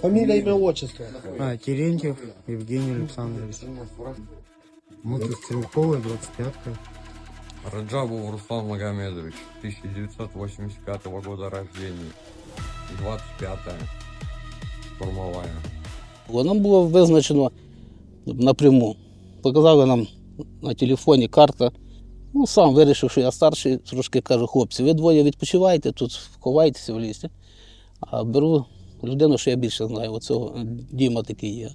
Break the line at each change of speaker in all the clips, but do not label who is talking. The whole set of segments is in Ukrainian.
Фамилия, имя, отчество.
А, Терентьев Евгений Александрович. Мотострелковый, 25-ка.
Раджабов Руслан Магомедович, 1985 года рождения, 25-я, штурмовая.
Нам було визначено напряму. Показали нам на телефоні карта. Ну, сам вирішив, що я старший, трошки кажу, хлопці, ви двоє відпочиваєте, тут ховайтеся в лісі. А беру людину, що я більше знаю, оцього Діма такий є.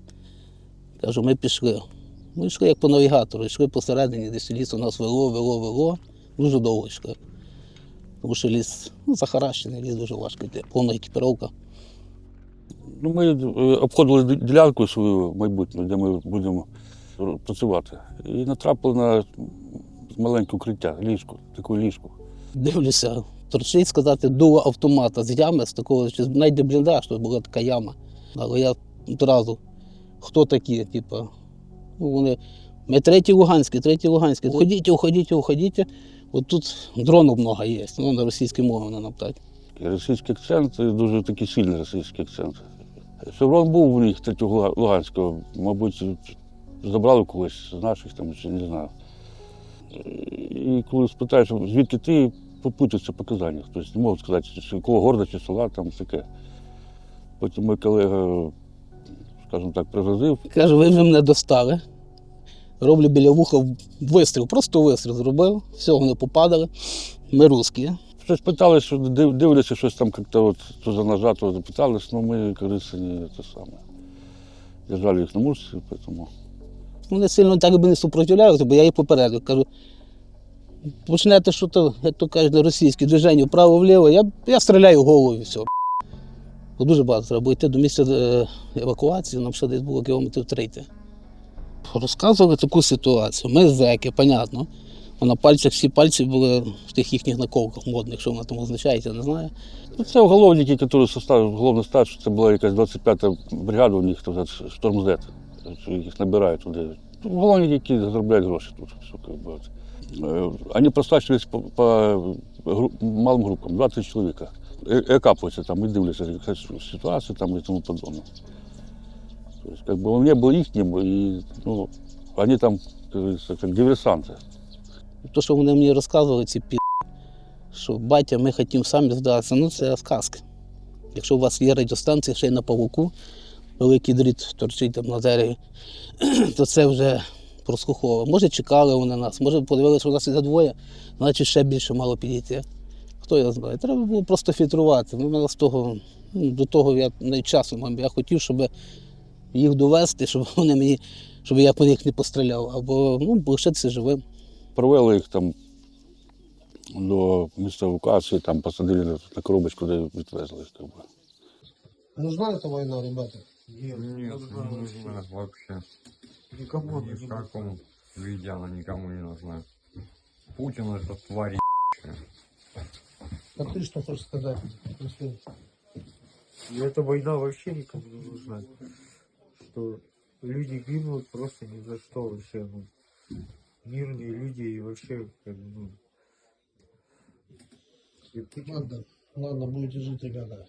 Кажу, ми пішли. Ми йшли як по навігатору, йшли посередині, десь ліс у нас вело, вело, вело. Дуже довго йшли. Тому що ліс ну, захаращений, ліс дуже важкий, йде, повна екіпіровка.
Ну, ми е, обходили ділянку свою майбутню, де ми будемо працювати. І натрапили на маленьке укриття, ліжко, таку ліжку.
Дивлюся, торчить сказати дуло автомата з ями, з такого, чи навіть де бліндаж, то була така яма. Але я одразу, хто такі, типу, ну вони. Ми третій Луганський, третій Луганський. Уходіть, уходіть, уходіть. От тут дронів много є, ну, на російській мові так.
І російський акцент, і дуже такий сильний російський акцент. Шеврон був у них третього Луганського, мабуть, забрали когось з наших там, чи не знаю. І коли спитаєш, звідки ти попутаються показання, тобто не можуть сказати, з якого города чи села там таке. Потім мій колега, скажімо так, пригрозив,
Каже, ви вже мене достали. Роблю біля вуха вистріл, просто вистріл зробив, все, вони попадали. Ми русські.
Щось питали, що дивляться, щось там як-то от то за ножа, то запитались, ну ми, як говориться, не те саме. Держали їх на мушці, тому.
Вони сильно так би не супротивляються, бо я їх попередив. Кажу, почнете що то, як то кажуть, російське движення вправо-вліво, я, я стріляю голову і все. Бо дуже багато треба йти до місця е, евакуації, нам ще десь було кілометрів 30. Розказували таку ситуацію. Ми зеки, понятно. На пальцях всі пальці були в тих їхніх наколках модних, що воно там означає, я не знаю.
Ну, Це уголовники, які состав, головний старший, це була якась 25-та бригада у них, то Шторм їх набирають туди. Уголовники, які заробляють гроші тут. Що, как бы, от. Е, Вони прослачувались по, по гру- малим групам, 20 чоловік. Е- Екапуються там і дивляться якась ситуацію там і тому подобне. Тобто, как бы, он не был ихним, и ну, они там, как говорится, как диверсанты.
То, що вони мені розказували, ці пі, що батя, ми хотімо самі здатися, ну це сказки. Якщо у вас є радіостанція ще й на павуку, великий дріт торчить там на дереві, то це вже прослухово. Може, чекали вони нас, може подивилися, що у нас іде двоє, значить ще більше мало підійти. Хто я знає? Треба було просто фільтрувати. Ну, мене з того, ну, до того я не часу мав. Я хотів, щоб їх довести, щоб вони мені, щоб я по них не постріляв, або ну, лишитися живим.
Провели їх там до місця евакуації, там посадили на, коробочку, де відвезли. їх, Как бы.
Нужна эта война, ребята?
Нет, не нужна вообще.
Никому
Ни в каком виде она никому не нужна. Путин это тварь
А ты что хочешь сказать?
И эта война вообще никому не нужна. Что люди гибнут просто ни за что вообще. Ну, мирные люди и вообще как бы, ну, и Путин-
Ладно, ладно, будете жить, ребята.